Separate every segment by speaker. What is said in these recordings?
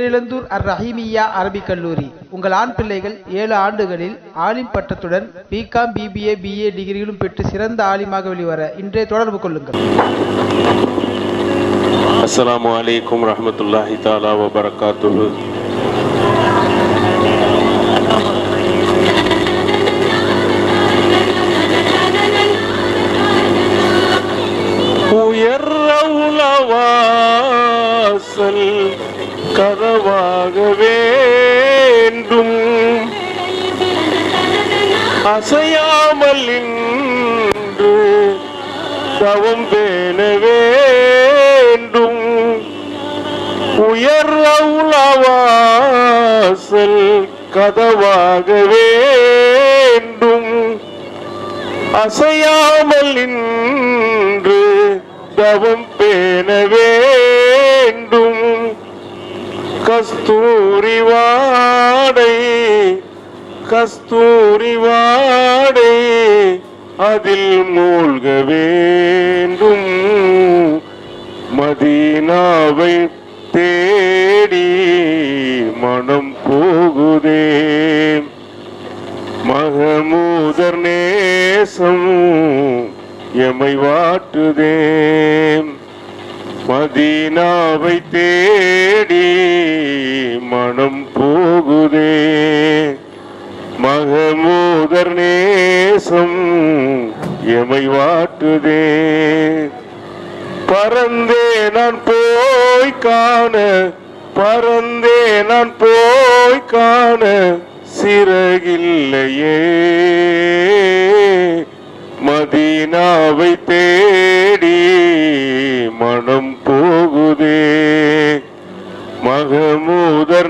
Speaker 1: பேரிழந்தூர் அர் ரஹீமியா அரபிக் கல்லூரி. உங்கள் ஆண் பிள்ளைகள் ஏழு ஆண்டுகளில் ஆலிம் பட்டத்துடன் பிகாம் பிபிஏ பிஏ டிகிரிகளும் பெற்று சிறந்த ஆலிமாக வெளிவர இன்றைய தொடர்பு கொள்ளுங்கள்.
Speaker 2: அஸ்லாம் அலைக்கும் ரஹமத்துல்லாஹி தாலா வபரகாத்துலு உயர் உலவாசல் கதவாக வேண்டும் அசையாமல் இன்று தவம் பேண வேண்டும் உயர் அவுளவாசல் கதவாக வேண்டும் அசையாமல் இன்று தவம் பேண வேண்டும் கஸ்தூரி வாடை கஸ்தூரி வாடை அதில் மூழ்க வேண்டும். மதீனாவை தேடி மனம் போகுதே. மகமூதர் நேசம் எமை வாட்டுதே. மதீனாவை தேடி பறந்தே நான் போய் காண பறந்தே நான் போய் காண சிறகில்லையே. மதீனாவை தேடி மனம் போகுதே. மகமூதர்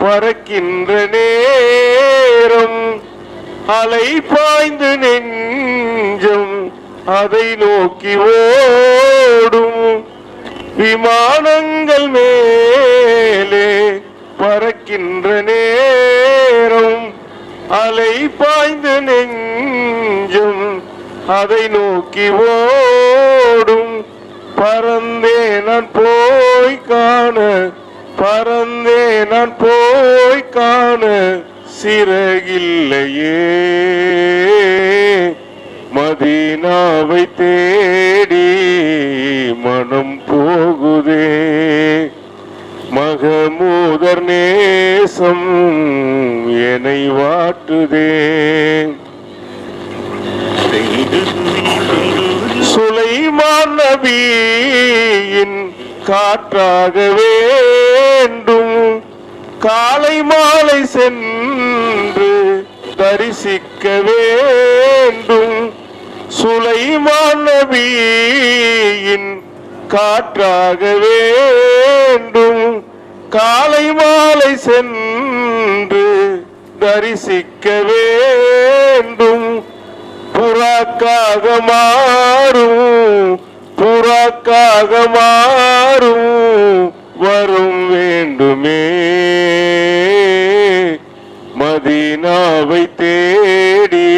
Speaker 2: பறக்கின்ற நேரம் அலை பாய்ந்து நெஞ்சம் அதை நோக்கி ஓடும். விமானங்கள் மேலே பறக்கின்ற நேரம் அலை பாய்ந்து நெஞ்சம் அதை நோக்கி ஓடும். பறந்தே நான் போய் காண பறந்தே நான் போய் காண சிறகில்லையே. மதீனாவை தேடி மனம் போகுதே. மகமூதர் நேசம் என்னை வாட்டுதே. சுலைமான் நபியின் காற்றாக வேண்டும். காலை மாலை சென்று தரிசிக்க வேண்டும். சுலைமான் நபியின் காற்றாக வேண்டும். காலை மாலை சென்று தரிசிக்க வேண்டும். புறாக்காக மாறும். புறாக்காக மாறும். வரும் வேண்டுமே. மதினாவை தேடி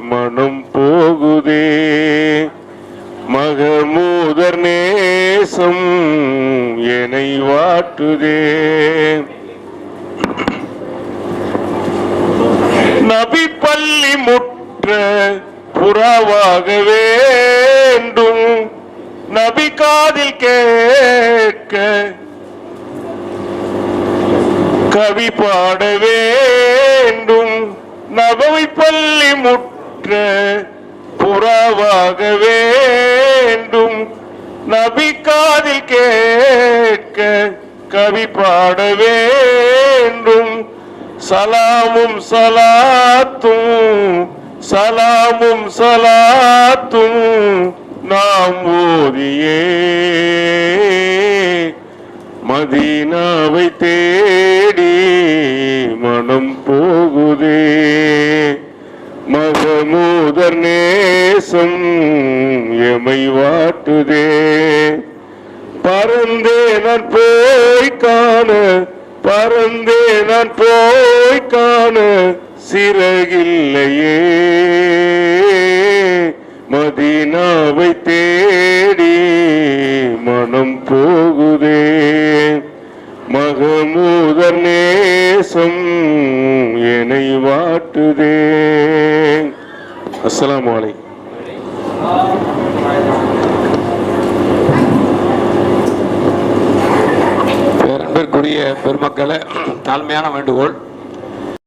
Speaker 2: மனம் போகுதே. மகமூதர் நேசம் என்னை வாட்டுதே. நபி பள்ளி முற்ற புறாவாக வேண்டும். கேட்க கவி பாட வேண்டும். நபவை பள்ளி முற்ற புறாவாக வேண்டும். நபி காதில் கேட்க கவி பாட வேண்டும். சலாமும் சலாத்தும் சலாமும் சலாத்தும் நாம் ஓதியே மதீனாவை தேடி மனம் போகுதே. மகமூதர் நேசம் எமை வாட்டுதே. பறந்தே நான் போய் காண பறந்தே நான் போய் காண சிறகில்லையே. மதீனாவை தேடி மனம் போகுதே. மகமூதர் நேசம் என்னை வாட்டுதே. அஸ்லாம் வலை
Speaker 3: பேரன்பிற்குரிய பெருமக்களை தாழ்மையான வேண்டுகோள்.